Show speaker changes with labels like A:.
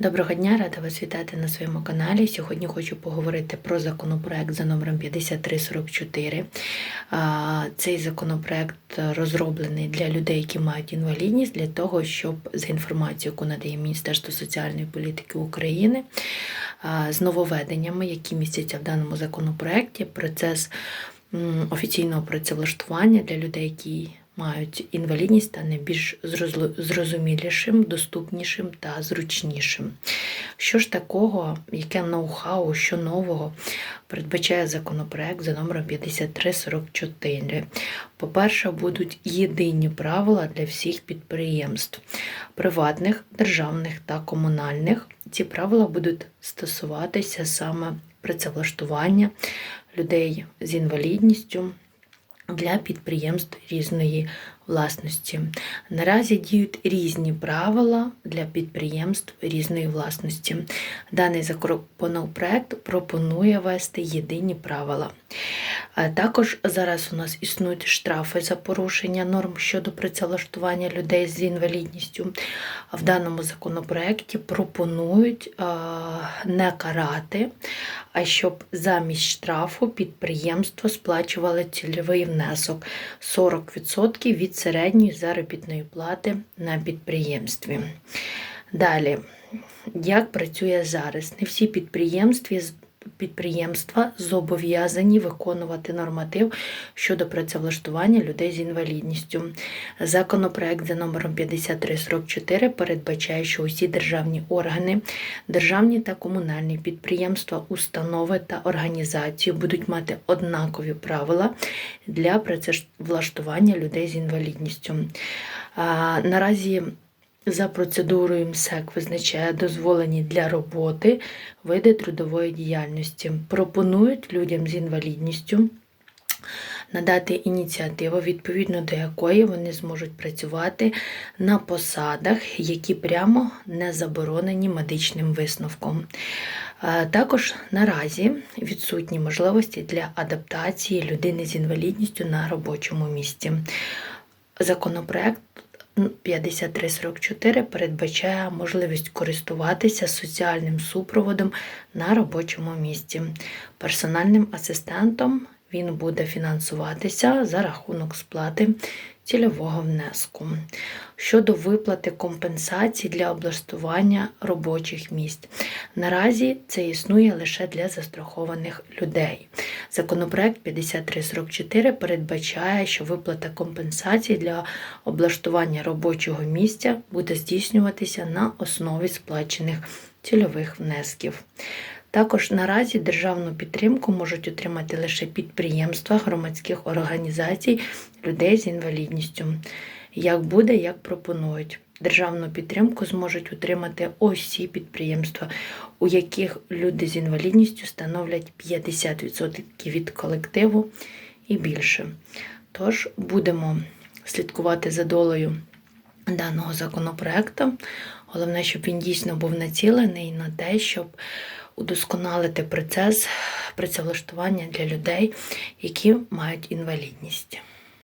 A: Доброго дня, рада вас вітати на своєму каналі. Сьогодні хочу поговорити про законопроект за номером 5344. Цей законопроект розроблений для людей, які мають інвалідність, для того, щоб за інформацією, яку надає Міністерство соціальної політики України, з нововведеннями, які містяться в даному законопроекті, процес офіційного працевлаштування для людей, які мають інвалідність стане більш зрозумілішим, доступнішим та зручнішим. Що ж такого, яке ноу-хау, що нового передбачає законопроект за номером 5344? По-перше, будуть єдині правила для всіх підприємств, приватних, державних та комунальних. Ці правила будуть стосуватися саме працевлаштування людей з інвалідністю для підприємств різної власності. Наразі діють різні правила для підприємств різної власності. Даний законопроект пропонує ввести єдині правила. А Також зараз у нас існують штрафи за порушення норм щодо працевлаштування людей з інвалідністю. В даному законопроекті пропонують не карати, а щоб замість штрафу підприємство сплачувало цільовий внесок 40% від середньої заробітної плати на підприємстві. Далі, як працює зараз? Не всі підприємстві підприємства зобов'язані виконувати норматив щодо працевлаштування людей з інвалідністю. Законопроект за номером 5344 передбачає, що усі державні органи, державні та комунальні підприємства, установи та організації будуть мати однакові правила для працевлаштування людей з інвалідністю. Наразі за процедурою МСЕК визначає дозволені для роботи види трудової діяльності. Пропонують людям з інвалідністю надати ініціативу, відповідно до якої вони зможуть працювати на посадах, які прямо не заборонені медичним висновком. Е, Також наразі відсутні можливості для адаптації людини з інвалідністю на робочому місці. Законопроект 5344 передбачає можливість користуватися соціальним супроводом на робочому місці. Персональним асистентом він буде фінансуватися за рахунок сплати цільового внеску. Щодо виплати компенсацій для облаштування робочих місць. Наразі це існує лише для застрахованих людей. Законопроект 5344 передбачає, що виплата компенсацій для облаштування робочого місця буде здійснюватися на основі сплачених цільових внесків. Також наразі державну підтримку можуть отримати лише підприємства громадських організацій людей з інвалідністю. Як буде, як пропонують. Державну підтримку зможуть отримати усі підприємства, у яких люди з інвалідністю становлять 50% від колективу і більше. Тож будемо слідкувати за долею даного законопроекту. Головне, щоб він дійсно був націлений на те, щоб удосконалити процес працевлаштування для людей, які мають інвалідність.